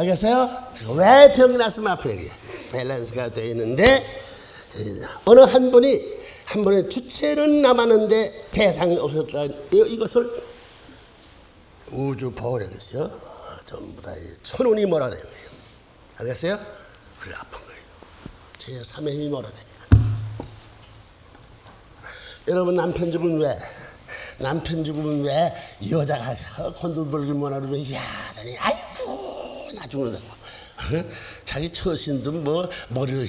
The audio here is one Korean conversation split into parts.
알겠어요? 왜 병이 났으면 아프냐 밸런스가 되어 있는데 어느 한 분이 한 분의 주체는 남았는데 대상이 없었다. 이- 이것을 우주 보호력이었어요 어, 전부 다이 천운이 몰아내는 거예요? 알겠어요? 그래 아픈 거예요. 제3의 힘이 몰아내니까 여러분 남편 죽으면 왜? 남편 죽으면 왜? 여자가 콘도벌기만 하면 왜 야하더니 아이 죽는다고 어? 자기 처신도 뭐 머리를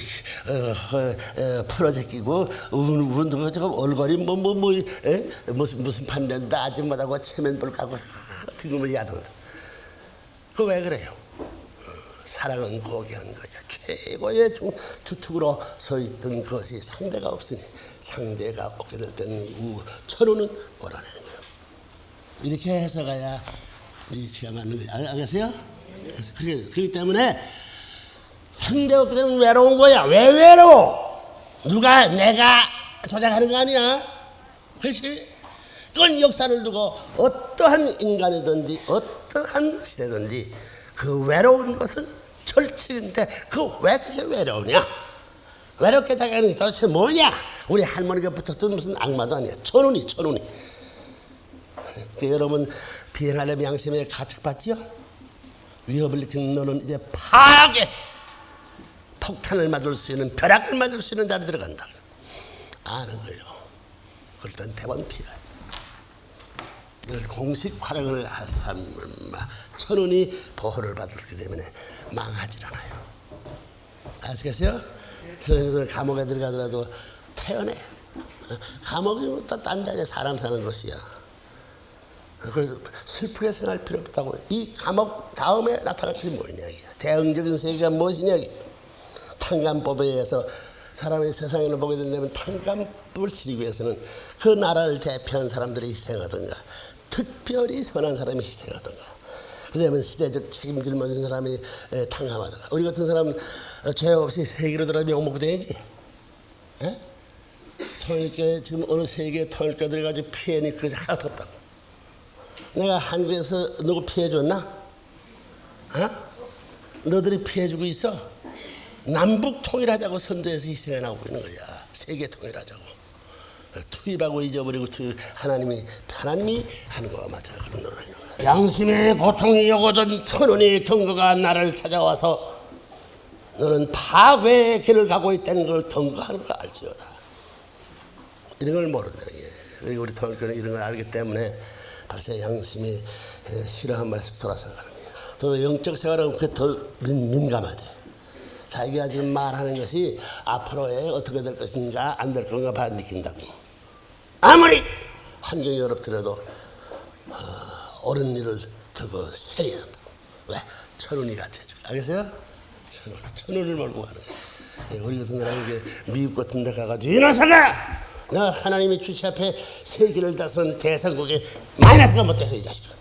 어, 어, 어, 풀어제끼고 운동 저거 얼굴이 뭐뭐 뭐, 에? 무슨 무슨 판단다 아줌마다고 체면볼 까고 등금을 야단다 그거 왜 그래요? 사랑은 고귀한 거야. 최고의 주, 주축으로 서 있던 것이 상대가 없으니 상대가 없게 될 때는 이 천우는 몰아내는 거예요. 이렇게 해석해야 리치가 맞는 거예요. 알- 알겠어요? 그래서 그렇게, 그렇기 때문에 상대가 되면 외로운 거야. 왜 외로워? 누가 내가 조작하는 거 아니야? 그렇지? 그건 역사를 두고 어떠한 인간이든지 어떠한 시대든지 그 외로운 것은 철칙인데 그 왜 그렇게 외로우냐? 외롭게 자기는 도대체 뭐냐? 우리 할머니가 붙었던 무슨 악마도 아니야. 천운이 천운이. 그 여러분 비행하려면 양심에 가득 받지요? 위협을 일으키는 너는 이제 파괴 폭탄을 맞을 수 있는 벼락을 맞을 수 있는 자리에 들어간다. 아는 거예요. 그럴 땐 대번 피가. 늘 공식 활용을 하면 천운이 보호를 받기 때문에 망하질 않아요. 아시겠어요? 그래서 감옥에 들어가더라도 태어내. 감옥이 딴 자리에 사람 사는 곳이야. 그래서 슬프게 생각할 필요 없다고. 이 감옥 다음에 나타날 것이 뭐냐. 이게. 대응적인 세계가 무엇이냐. 이게. 탕감법에 의해서 사람이 세상을 보게 된다면 탕감법을 지키기 위해서는 그 나라를 대표한 사람들이 희생하든가 특별히 선한 사람이 희생하든가 그다음에 시대적 책임질 모든 사람이 에, 탕감하든가 우리 같은 사람은 어, 죄 없이 세계로 들어가면 욕먹고 다니지 에? 통일교 지금 어느 세계 통일교 들어가지고 피해니 그게 하나도 없다고 내가 한국에서 누구 피해줬나? 어? 너들이 피해주고 있어 남북 통일하자고 선도해서 희생해 나오고 있는 거야. 세계 통일하자고. 투입하고 잊어버리고 투입, 하나님이 하나님이 하는 거와 맞아 그런 거야. 양심의 고통이 오거든 천원의 경고가 나를 찾아와서 너는 파괴의 길을 가고 있다는 걸 경고하는 걸 알지어다. 이런 걸 모른다는 게. 그리고 우리 통일교는 이런 걸 알기 때문에 벌써 양심이 에, 싫어한 돌아서가는 거야. 더 영적 생활은 그게 더 민, 민감하대. 자기가 지금 말하는 것이 앞으로에 어떻게 될 것인가 안 될 건가 봐 느낀다고. 아무리 환경이 어렵더라도 어, 옳은 일을 두고 세려야 한다. 왜? 천운이 해줘. 알겠어요? 천운, 천운을 몰고 가는 거야. 예, 우리 같은 사람이 미국 같은 데 가가지고 이 녀석아! 나 하나님의 주체 앞에 세계를 다스는 대성국에 마이너스가 못 돼서 이 자식아.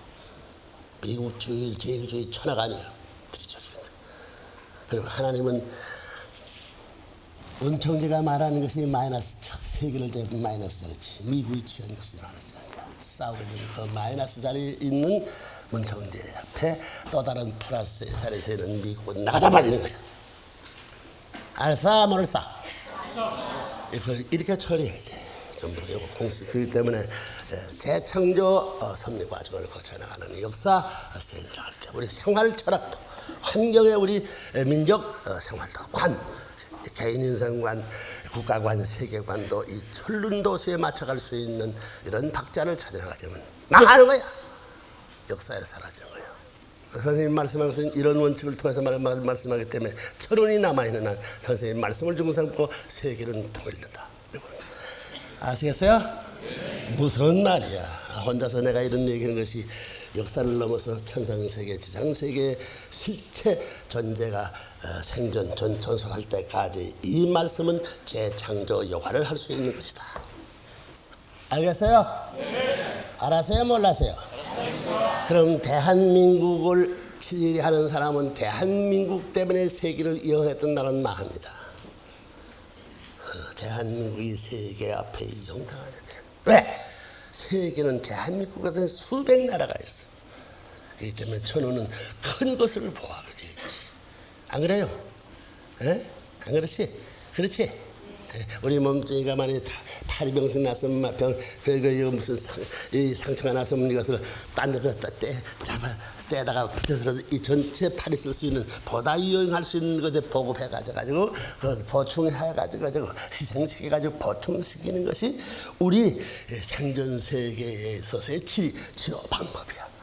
미국 주일, 제일주의 천하가 아니야. 거야. 그리고 하나님은 은총제가 말하는 것이 마이너스 세계를 대면 마이너스 자리지 미국이 취한 것이 마이너스 싸우게 되면 그 마이너스 자리에 있는 문청제 앞에 또 다른 플러스의 자리에서 있는 미국은 나가다 빠지는 거야 알싸 모를싸 이걸 이렇게 처리해야 돼 전부 이거 공식 그렇기 때문에 에, 재창조 어, 섭리 과정을 거쳐나가는 역사 스테이지를 할 때 우리 생활 철학도 환경의 우리 에, 민족 어, 생활도 관 개인 인생관, 국가관, 세계관도 이 천륜도수에 맞춰갈 수 있는 이런 박자를 찾아나가자면 망하는 거야. 역사에 사라지는 거야. 선생님 말씀하면서 이런 원칙을 통해서 말, 말, 말씀하기 때문에 천원이 남아있는 한 선생님 말씀을 삼고 세계는 통일된다. 아시겠어요? 무서운 말이야. 혼자서 내가 이런 얘기하는 것이 역사를 넘어서 천상 세계, 지상 세계 실체 존재가 어, 생존, 전, 전속할 때까지 이 말씀은 재창조 역할을 할수 있는 것이다. 알겠어요? 알았어요? 몰랐어요? 그럼 대한민국을 지휘하는 사람은 대한민국 때문에 세계를 이어했던 나라는 망합니다. 어, 대한민국이 세계 앞에 영당하야 돼. 왜? 세계는 대한민국 같은 수백 나라가 있어. 그렇기 때문에 천호는 큰 것을 보아하지 안 그래요? 에? 안 그렇지? 그렇지? 에, 우리 몸뚱이가 만약에 다 파리병신 났으면 막 병, 별거 이거 무슨 상, 이 상처가 났으면 이것을 딴 데서 따- 떼, 잡아 떼다가 붙여서라도 이 전체 팔이 쓸 수 있는 보다 유용할 수 있는 것에 보급해 가지고 그것을 보충해 가지고 희생시켜 가지고 보충시키는 것이 우리 생전 세계에 있어서의 치, 치료 방법이야.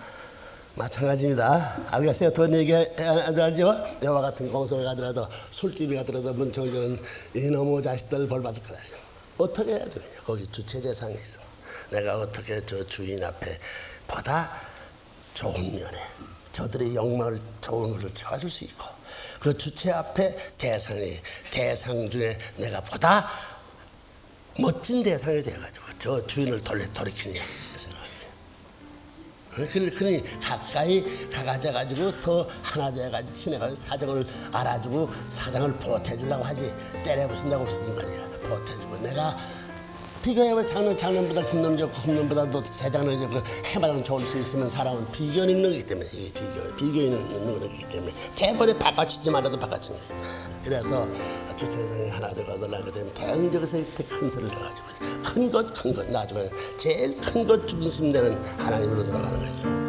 마찬가지입니다. 알겠어요? 더 얘기 안 알죠? 여와 같은 공성에 가더라도 술집에 가더라도 문청들은 이놈의 자식들 벌 받을 거다. 어떻게 해야 되느냐? 거기 주체 대상이 있어. 내가 어떻게 저 주인 앞에 보다 좋은 면에 저들의 영광을 좋은 것을 채워줄 수 있고 그 주체 앞에 대상이 대상 중에 내가 보다 멋진 대상이 돼가지고 저 주인을 돌려 돌이키느냐 그 생각합니다. 그러니 가까이 가가져 가지고 더 하나 돼 가지고 친해가지고 사정을 알아주고 사정을 보태주려고 하지. 때려 부순다고 쓰는 거 아니야. 보태주고 내가 비교해봐. 장난 장난보다 금놈 좋고 금놈보다 또 세장난 좋고 해마당 좋을 수 있으면 사람은 비교 있는 거기 때문에 이게 비교 비교 있는 거기 때문에. 대본에 바꿔치지 말아도 바꿔치는 거야. 그래서 주체장이 하나 놀라게 되면 대응적에서 이렇게 큰 소리를 해가지고 큰 것 큰 것 나중에 제일 큰 것 중심 되는 하나님으로 돌아가는 거예요.